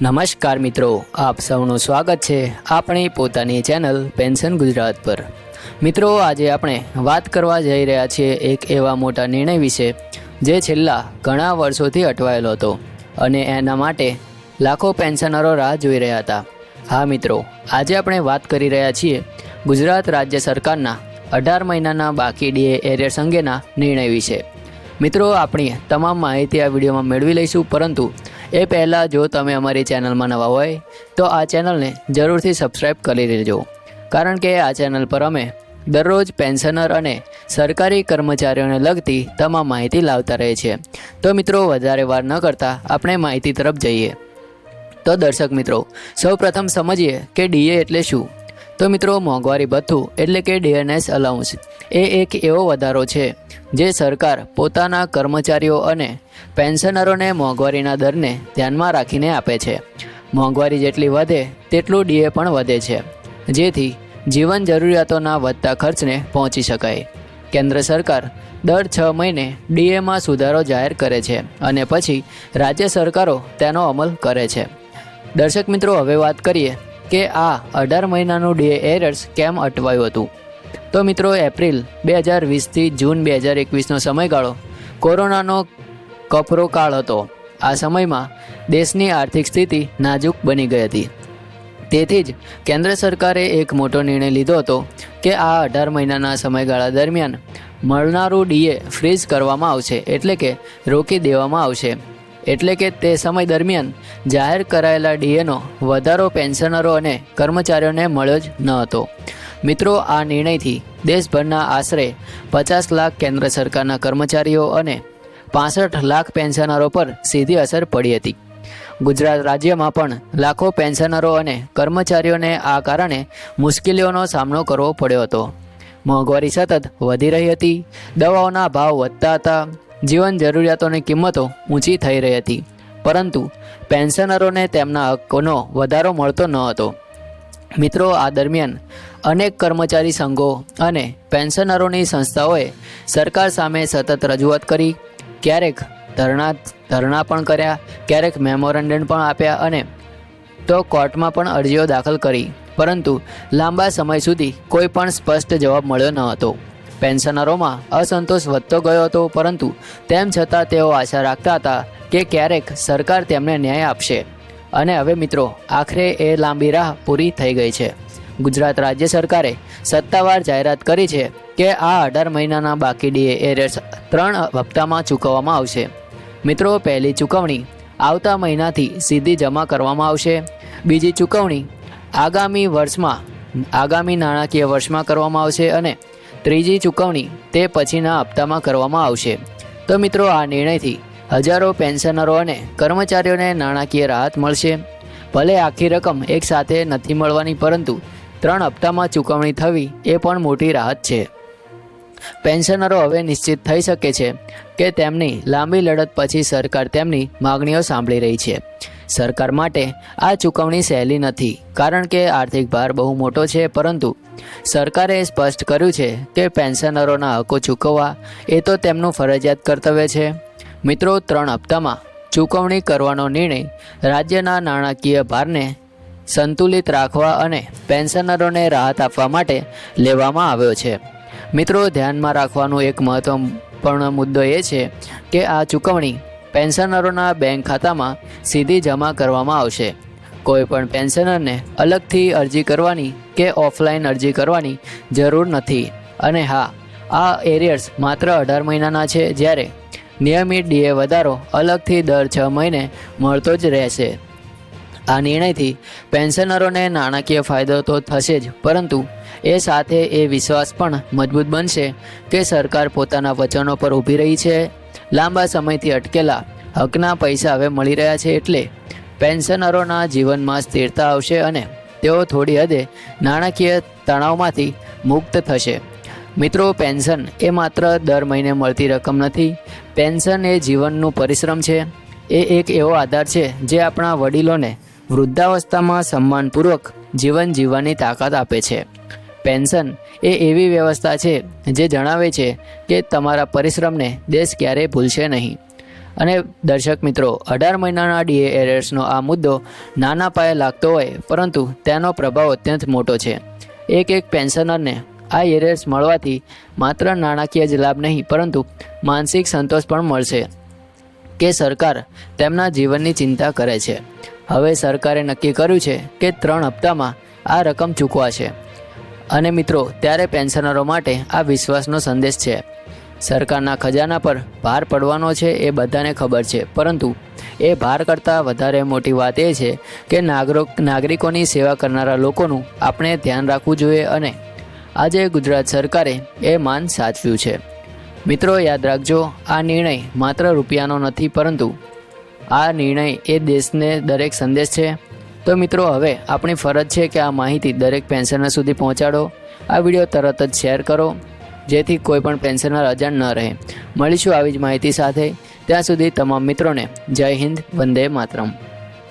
નમસ્કાર મિત્રો, આપ સૌનું સ્વાગત છે આપણી પોતાની ચેનલ પેન્શન ગુજરાત પર. મિત્રો, આજે આપણે વાત કરવા જઈ રહ્યા છીએ એક એવા મોટા નિર્ણય વિશે, જે છેલ્લા ઘણા વર્ષોથી અટવાયેલો હતો અને એના માટે લાખો પેન્શનરો રાહ જોઈ રહ્યા હતા. હા મિત્રો, આજે આપણે વાત કરી રહ્યા છીએ ગુજરાત રાજ્ય સરકારના અઢાર મહિનાના બાકી ડીએ એરિયર્સ અંગેના નિર્ણય વિશે. મિત્રો, આપણી તમામ માહિતી આ વિડીયોમાં મેળવી લઈશું, પરંતુ એ પહેલાં જો તમે અમારી ચેનલમાં નવા હોય, તો આ ચેનલને જરૂરથી સબસ્ક્રાઈબ કરી લેજો કારણ કે આ ચેનલ પર અમે દરરોજ પેન્શનર અને સરકારી કર્મચારીઓને લગતી તમામ માહિતી લાવતા રહે છે તો મિત્રો, વધારે વાર ન કરતાં આપણે માહિતી તરફ જઈએ. તો દર્શક મિત્રો, સૌપ્રથમ સમજીએ કે ડીએ એટલે શું? તો મિત્રો, મોંઘવારી ભથ્થું એટલે કે ડીએનએસ અલાઉન્સ, એ એક એવો વધારો છે, જે સરકાર પોતાના કર્મચારીઓ અને પેન્શનરોને મોંઘવારીના દરને ધ્યાનમાં રાખીને આપે છે. મોંઘવારી જેટલી વધે, તેટલું ડીએ પણ વધે છે, જેથી જીવન જરૂરિયાતોના વધતા ખર્ચને પહોંચી શકાય. કેન્દ્ર સરકાર દર છ મહિને ડીએમાં સુધારો જાહેર કરે છે અને પછી રાજ્ય સરકારો તેનો અમલ કરે છે. દર્શક મિત્રો, હવે વાત કરીએ કે આ અઢાર મહિનાનું ડે એરર્સ કેમ અટવાયું હતું? તો મિત્રો, એપ્રિલ બે હજાર વીસથી જૂન બે હજાર એકવીસનો સમયગાળો કોરોનાનો કપરો કાળ હતો. આ સમયમાં દેશની આર્થિક સ્થિતિ નાજુક બની ગઈ હતી. તેથી જ કેન્દ્ર સરકારે એક મોટો નિર્ણય લીધો હતો કે આ અઢાર મહિનાના સમયગાળા દરમિયાન મળનારું ડીએ ફ્રીઝ કરવામાં આવશે, એટલે કે રોકી દેવામાં આવશે. એટલે કે તે સમય દરમિયાન જાહેર કરાયેલા ડીએનો વધારો પેન્શનરો અને કર્મચારીઓને મળ્યો જ ન હતો. મિત્રો, આ નિર્ણયથી દેશભરના આશરે પચાસ લાખ કેન્દ્ર સરકારના કર્મચારીઓ અને પાસઠ લાખ પેન્શનરો પર સીધી અસર પડી હતી. ગુજરાત રાજ્યમાં પણ લાખો પેન્શનરો અને કર્મચારીઓને આ કારણે મુશ્કેલીઓનો સામનો કરવો પડ્યો હતો. મોંઘવારી સતત વધી રહી હતી, દવાઓના ભાવ વધતા હતા જીવન જરૂરિયાતોની કિંમતો ઊંચી થઈ રહી હતી. પરંતુ પેન્શનરોને તેમના હકોનો વધારો મળતો ન હતો. મિત્રો, આ દરમિયાન અનેક કર્મચારી સંઘો અને પેન્શનરોની સંસ્થાઓએ સરકાર સામે સતત રજૂઆત કરી. ક્યારેક ધરણા ધરણા પણ કર્યા, ક્યારેક મેમોરેન્ડમ પણ આપ્યા અને તો કોર્ટમાં પણ અરજીઓ દાખલ કરી. પરંતુ લાંબા સમય સુધી કોઈ પણ સ્પષ્ટ જવાબ મળ્યો ન હતો. પેન્શનરોમાં અસંતોષ વધતો ગયો હતો, પરંતુ તેમ છતાં તેઓ આશા રાખતા હતા કે ક્યારેક સરકાર તેમને ન્યાય આપશે. અને હવે મિત્રો, આખરે એ લાંબી રાહ પૂરી થઈ ગઈ છે. ગુજરાત રાજ્ય સરકારે સત્તાવાર જાહેરાત કરી છે કે આ અઢાર મહિનાના બાકી ડીએ એરિયર્સ ત્રણ હપ્તામાં ચૂકવવામાં આવશે. મિત્રો, પહેલી ચૂકવણી આવતા મહિનાથી સીધી જમા કરવામાં આવશે. બીજી ચૂકવણી આગામી વર્ષમાં, આગામી નાણાકીય વર્ષમાં કરવામાં આવશે અને ત્રીજી ચૂકવણી તે પછીના હપ્તામાં કરવામાં આવશે. તો મિત્રો, આ નિર્ણયથી હજારો પેન્શનરો અને કર્મચારીઓને નાણાકીય રાહત મળશે. ભલે આખી રકમ એકસાથે નથી મળવાની, પરંતુ ત્રણ હપ્તામાં ચૂકવણી થવી એ પણ મોટી રાહત છે. પેન્શનરો હવે નિશ્ચિત થઈ શકે છે કે તેમની લાંબી લડત પછી સરકાર તેમની માગણીઓ સાંભળી રહી છે. સરકાર માટે આ ચૂકવણી સહેલી નથી, કારણ કે આર્થિક ભાર બહુ મોટો છે, પરંતુ સરકારે સ્પષ્ટ કર્યું છે કે પેન્શનરોના હકો ચૂકવવા એ તો તેમનું ફરજિયાત કર્તવ્ય છે. મિત્રો, ત્રણ હપ્તામાં ચૂકવણી કરવાનો નિર્ણય રાજ્યના નાણાકીય ભારને સંતુલિત રાખવા અને પેન્શનરોને રાહત આપવા માટે લેવામાં આવ્યો છે. મિત્રો, ધ્યાનમાં રાખવાનું એક મહત્વપૂર્ણ મુદ્દો એ છે કે આ ચૂકવણી પેન્શનરોના બેંક ખાતામાં સીધી જમા કરવામાં આવશે. કોઈપણ પેન્શનરને અલગથી અરજી કરવાની કે ઓફલાઈન અરજી કરવાની જરૂર નથી. અને હા, આ એરિયર્સ માત્ર અઢાર મહિનાના છે જ્યારે નિયમિત ડીએ વધારો અલગથી દર છ મહિને મળતો જ રહેશે આ નિર્ણયથી પેન્શનરોને નાણાકીય ફાયદો તો થશે જ, પરંતુ એ સાથે એ વિશ્વાસ પણ મજબૂત બનશે કે સરકાર પોતાના વચનો પર ઊભી રહી છે લાંબા સમયથી અટકેલા હકના પૈસા હવે મળી રહ્યા છે એટલે પેન્શનરોના જીવનમાં સ્થિરતા આવશે અને તેઓ થોડી હદે નાણાકીય તણાવમાંથી મુક્ત થશે. મિત્રો, પેન્શન એ માત્ર દર મહિને મળતી રકમ નથી. પેન્શન એ જીવનનું પરિશ્રમ છે. એ એક એવો આધાર છે જે આપણા વડીલોને વૃદ્ધાવસ્થામાં સન્માનપૂર્વક જીવન જીવવાની તાકાત આપે છે. પેન્શન એ એવી વ્યવસ્થા છે જે જણાવે છે કે તમારા પરિશ્રમને દેશ ક્યારેય ભૂલશે નહીં. અને દર્શક મિત્રો, અઢાર મહિનાના ડીએ એરર્સનો આ મુદ્દો નાના પાયે લાગતો હોય, પરંતુ તેનો પ્રભાવ અત્યંત મોટો છે. એક એક પેન્શનરને આ એરર્સ મળવાથી માત્ર નાણાકીય જ લાભ નહીં, પરંતુ માનસિક સંતોષ પણ મળશે કે સરકાર તેમના જીવનની ચિંતા કરે છે. હવે સરકારે નક્કી કર્યું છે કે ત્રણ હપ્તામાં આ રકમ ચૂકવાશે. અને મિત્રો, ત્યારે પેન્શનરો માટે આ વિશ્વાસનો સંદેશ છે. સરકારના ખજાના પર ભાર પડવાનો છે એ બધાને ખબર છે. પરંતુ એ ભાર કરતાં વધારે મોટી વાત એ છે કે નાગરિક, નાગરિકોની સેવા કરનારા લોકોનું આપણે ધ્યાન રાખવું જોઈએ અને આજે ગુજરાત સરકારે એ માન સાચવ્યું છે. મિત્રો, યાદ રાખજો, આ નિર્ણય માત્ર રૂપિયાનો નથી પરંતુ આ નિર્ણય એ દેશને દરેક સંદેશ છે. તો મિત્રો, હવે આપણી ફરજ છે કે આ માહિતી દરેક પેન્શનર સુધી પહોંચાડો. આ વીડિયો તરત જ શેર કરો, જેથી કોઈ પણ પેન્શનર અજાણ ન રહે. મળીશું આવી જ માહિતી સાથે. ત્યાં સુધી તમામ મિત્રોને જય હિન્દ, વંદે માતરમ.